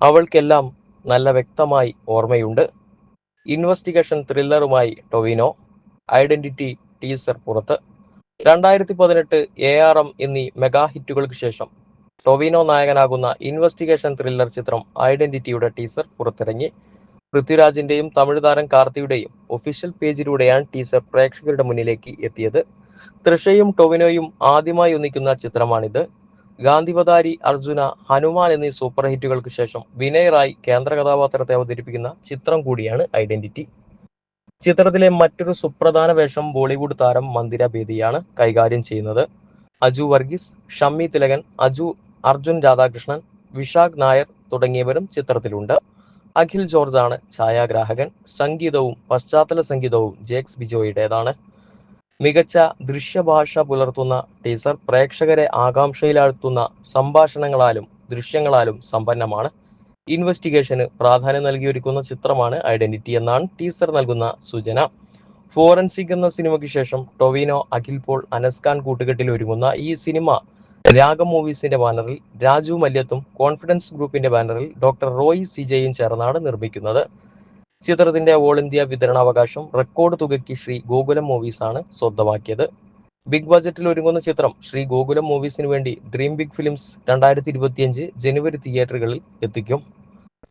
അവൾക്കെല്ലാം നല്ല വ്യക്തമായി ഓർമ്മയുണ്ട്. ഇൻവെസ്റ്റിഗേഷൻ ത്രില്ലറുമായി ടൊവിനോ ഐഡന്റിറ്റി ടീസർ പുറത്ത്. രണ്ടായിരത്തി പതിനെട്ട് എ ആർ എം എന്നീ മെഗാ ഹിറ്റുകൾക്ക് ശേഷം ടൊവിനോ നായകനാകുന്ന ഇൻവെസ്റ്റിഗേഷൻ ത്രില്ലർ ചിത്രം ഐഡന്റിറ്റിയുടെ ടീസർ പുറത്തിറങ്ങി. പൃഥ്വിരാജിന്റെയും തമിഴ് താരം കാർത്തിയുടെയും ഒഫീഷ്യൽ പേജിലൂടെയാണ് ടീസർ പ്രേക്ഷകരുടെ മുന്നിലേക്ക് എത്തിയത്. തൃഷയും ടൊവിനോയും ആദ്യമായി ഒന്നിക്കുന്ന ചിത്രമാണിത്. ഗാന്ധിവതാരി അർജുന ഹനുമാൻ എന്നീ സൂപ്പർ ഹിറ്റുകൾക്ക് ശേഷം വിനയ് റായ് കേന്ദ്ര കഥാപാത്രത്തെ അവതരിപ്പിക്കുന്ന ചിത്രം കൂടിയാണ് ഐഡന്റിറ്റി. ചിത്രത്തിലെ മറ്റൊരു സുപ്രധാന വേഷം ബോളിവുഡ് താരം മന്ദിര ബേദിയാണ് കൈകാര്യം ചെയ്യുന്നത്. അജു വർഗീസ് ഷമ്മി തിലകൻ അജു അർജുൻ രാധാകൃഷ്ണൻ വിശാഖ് നായർ തുടങ്ങിയവരും ചിത്രത്തിലുണ്ട്. അഖിൽ ജോർജ് ആണ് ഛായാഗ്രാഹകൻ. സംഗീതവും പശ്ചാത്തല സംഗീതവും ജേക്സ് ബിജോയുടേതാണ്. മികച്ച ദൃശ്യഭാഷ പുലർത്തുന്ന ടീസർ പ്രേക്ഷകരെ ആകാംക്ഷയിലാഴ്ത്തുന്ന സംഭാഷണങ്ങളാലും ദൃശ്യങ്ങളാലും സമ്പന്നമാണ്. ഇൻവെസ്റ്റിഗേഷന് പ്രാധാന്യം നൽകിയൊരുക്കുന്ന ചിത്രമാണ് ഐഡന്റിറ്റി എന്നാണ് ടീസർ നൽകുന്ന സൂചന. ഫോറൻസിക് എന്ന സിനിമയ്ക്ക് ശേഷം ടൊവിനോ അഖിൽ പോൾ അനസ്കാൻ കൂട്ടുകെട്ടിൽ ഒരുങ്ങുന്ന ഈ സിനിമ രാഗം മൂവീസിന്റെ ബാനറിൽ രാജു മല്യത്തും കോൺഫിഡൻസ് ഗ്രൂപ്പിന്റെ ബാനറിൽ ഡോക്ടർ റോയ് സിജയും ചേർന്നാണ് നിർമ്മിക്കുന്നത്. ചിത്രത്തിന്റെ ഓൾ ഇന്ത്യ വിതരണാവകാശം റെക്കോർഡ് തുകയ്ക്ക് ശ്രീ ഗോകുലം മൂവീസ് ആണ് സ്വന്തമാക്കിയത്. ബിഗ് ബജറ്റിൽ ഒരുങ്ങുന്ന ചിത്രം ശ്രീ ഗോകുലം മൂവീസിന് വേണ്ടി ഡ്രീം ബിഗ് ഫിലിംസ് രണ്ടായിരത്തി ഇരുപത്തിയഞ്ച് ജനുവരി തിയേറ്ററുകളിൽ എത്തിക്കും.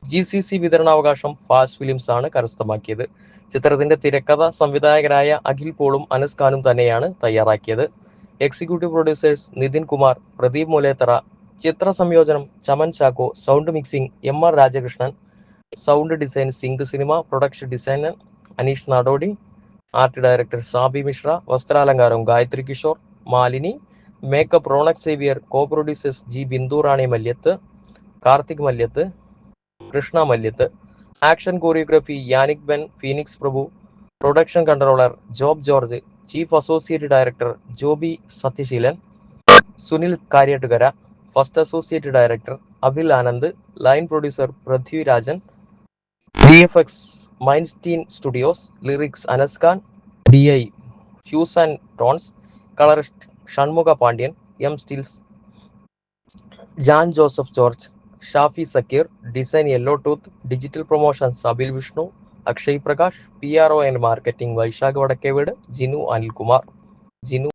ജി സി സി വിതരണാവകാശം ഫാസ്റ്റ് ഫിലിംസ് ആണ് കരസ്ഥമാക്കിയത്. ചിത്രത്തിന്റെ തിരക്കഥ സംവിധായകരായ അഖിൽ പോളും അനസ് ഖാനും തന്നെയാണ് തയ്യാറാക്കിയത്. എക്സിക്യൂട്ടീവ് പ്രൊഡ്യൂസേഴ്സ് നിതിൻ കുമാർ പ്രദീപ് മുലേത്തറ ചിത്ര സംയോജനം Chaman Chacko sound mixing M R Rajakrishnan sound design sync cinema production designer Aneesh Nadodi art director Saabi Mishra വസ്ത്രാലങ്കാരം Gayathri Kishore Malini makeup Ronex Xavier co producers G Bindu Rani Malyath Karthik Malyath Krishna Malyath action choreography Yannick Ben Phoenix Prabhu production controller Job George chief associate director Joby Sathyaseelan Sunil Karyattukara first associate director Abhil Anand line producer Prithvirajan D F X Mindstein studios lyrics Anaskhan D I hues and tones colourist Shanmukha Pandian M stills Jan Joseph George Shafi Sakkeer design yellow tooth digital promotion Sabil Vishnu Akshay Prakash P R O and marketing Vaishakh Vadakkeveed Jinu Anilkumar Jinu